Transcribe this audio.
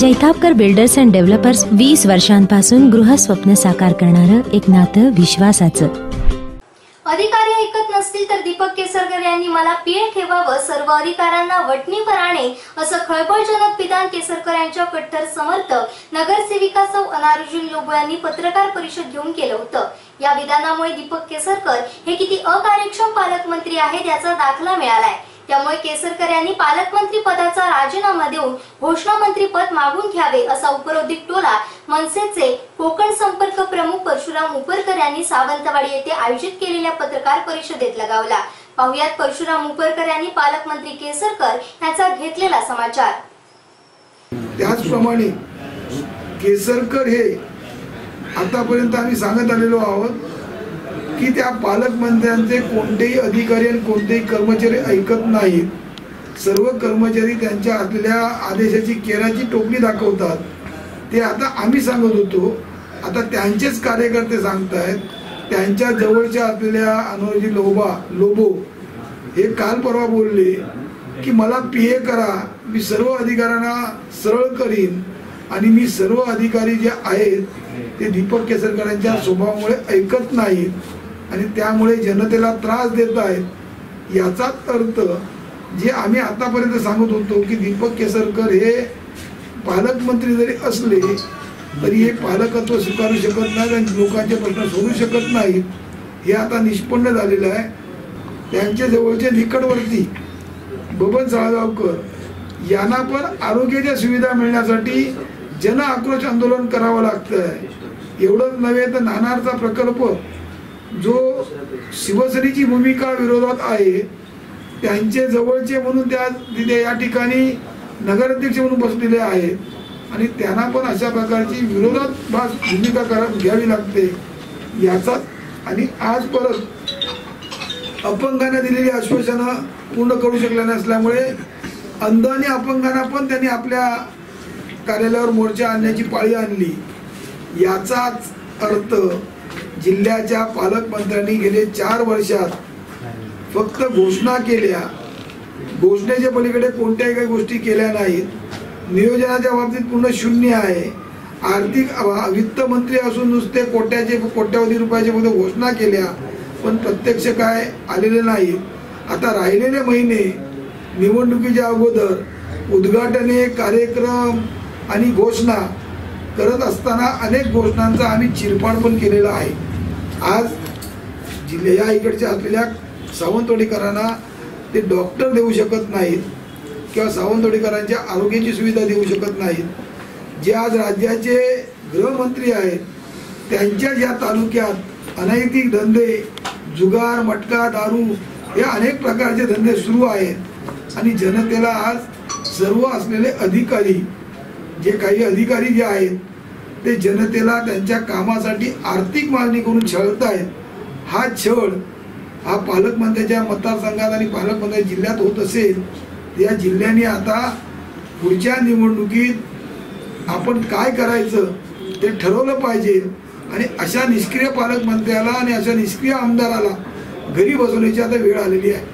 Jaitapkar builders and developers वीस वर्षांपासून गृहस्वप्न साकार करणारं एक नातं विश्वासाचं. अधिकारी ऐकत नसतील तर दीपक केसरकर यांनी मला पीए ठेवावं सर्व अधिकाऱ्यांना वटणीपराणे आणे असं खळबळजनक विधान केसरकर यांच्या कट्टर समर्थक नगरसेविका सौ अनारुजुन लोबो यांनी पत्रकार परिषद घेऊन केलं होतं. या विधानामुळे दीपक केसरकर हे किती अकार्यक्षम पालकमंत्री आहेत याचा दाखला मिळालाय. त्यामुळे केसरकर यांनी पालकमंत्री पदाचा राजीनामा देऊन घोषणा मंत्री पद मागून घ्यावे असा उपरोधिक टोला मनसेचे कोकण संपर्क प्रमुख परशुराम उपरकर यांनी सावंतवाडी येथे आयोजित केलेल्या पत्रकार परिषदेत लगावला. पाहुयात परशुराम उपरकर यांनी पालकमंत्री केसरकर यांचा घेतलेला समाचार. त्याचप्रमाणे केसरकर हे आतापर्यंत आम्ही सांगत आलेलो आहोत की त्या पालकमंत्र्यांचे कोणतेही अधिकारी आणि कोणतेही कर्मचारी ऐकत नाहीत. सर्व कर्मचारी त्यांच्या असलेल्या आदेशाची केराची टोपली दाखवतात. ते आता आम्ही सांगत होतो. आता त्यांचेच कार्यकर्ते सांगतायत. त्यांच्या जवळच्या असलेल्या अनोजी लोबा लोबो हे काल परवा बोलले की मला पी ए करा. मी सर्व अधिकाऱ्यांना सरळ करीन आणि मी सर्व अधिकारी जे आहेत ते दीपक केसरकरांच्या स्वभावामुळे ऐकत नाहीत. आणि त्यामुळे जनतेला त्रास देत आहेत याचाच अर्थ जे आम्ही आतापर्यंत सांगत होतो की दीपक केसरकर हे पालकमंत्री जरी असले तरी हे पालकत्व स्वीकारू शकत नाहीत आणि लोकांचे प्रश्न सोडू शकत नाहीत हे आता निष्पन्न झालेलं आहे. त्यांच्या जवळचे निकटवर्ती बबन साळगावकर यांना पण आरोग्याच्या सुविधा मिळण्यासाठी जन आक्रोश आंदोलन करावं लागतं आहे एवढंच नव्हे तर नाणारचा प्रकल्प शिवसेनेची भूमिका विरोधात आहे. त्यांचे जवळचे म्हणून त्या तिथे या ठिकाणी नगराध्यक्ष म्हणून बसलेले आहेत. आणि त्यांना पण अशा प्रकारची विरोधात भास भूमिका करा घ्यावी लागते. याचाच आणि आज परत अपंगांना दिलेली आश्वासनं पूर्ण करू शकल्या नसल्यामुळे अंध आणि अपंगांना पण त्यांनी आपल्या कार्यालयावर मोर्चा आणण्याची पाळी आणली. याचाच अर्थ जिल्ह्याच्या पालकमंत्र्यांनी गेले चार वर्षात फक्त घोषणा केल्या. घोषणेच्या पलीकडे कोणत्याही काही गोष्टी केल्या नाहीत. नियोजनाच्या बाबतीत पूर्ण शून्य आहे. आर्थिक वित्त मंत्री असून नुसते कोट्याचे कोट्यावधी रुपयाचे मध्ये घोषणा केल्या पण प्रत्यक्ष काय आलेले नाही. आता राहिलेले महिने निवडणुकीच्या अगोदर उद्घाटने कार्यक्रम आणि घोषणा करत असताना अनेक घोषणांचा आम्ही चिरपाड पण केलेला आहे. आज जिल्ह्या या इकडच्या असलेल्या सावंतवाडीकरांना ते डॉक्टर देऊ शकत नाहीत किंवा सावंतवाडीकरांच्या आरोग्याची सुविधा देऊ शकत नाहीत. जे आज राज्याचे गृहमंत्री आहेत त्यांच्या ज्या तालुक्यात अनैतिक धंदे जुगार मटका दारू हे अनेक प्रकारचे धंदे सुरू आहेत आणि जनतेला आज सर्व असलेले अधिकारी जे काही अधिकारी जे आहेत ते जनतेला त्यांच्या कामासाठी आर्थिक मागणी करून छळत आहेत हा छळ हा पालकमंत्र्याच्या मतदारसंघात आणि पालकमंत्र्या जिल्ह्यात होत असेल या जिल्ह्याने आता पुढच्या निवडणुकीत आपण काय करायचं ते ठरवलं पाहिजे. आणि अशा निष्क्रिय पालकमंत्र्याला आणि अशा निष्क्रिय आमदाराला घरी बसवण्याची आता वेळ आलेली आहे.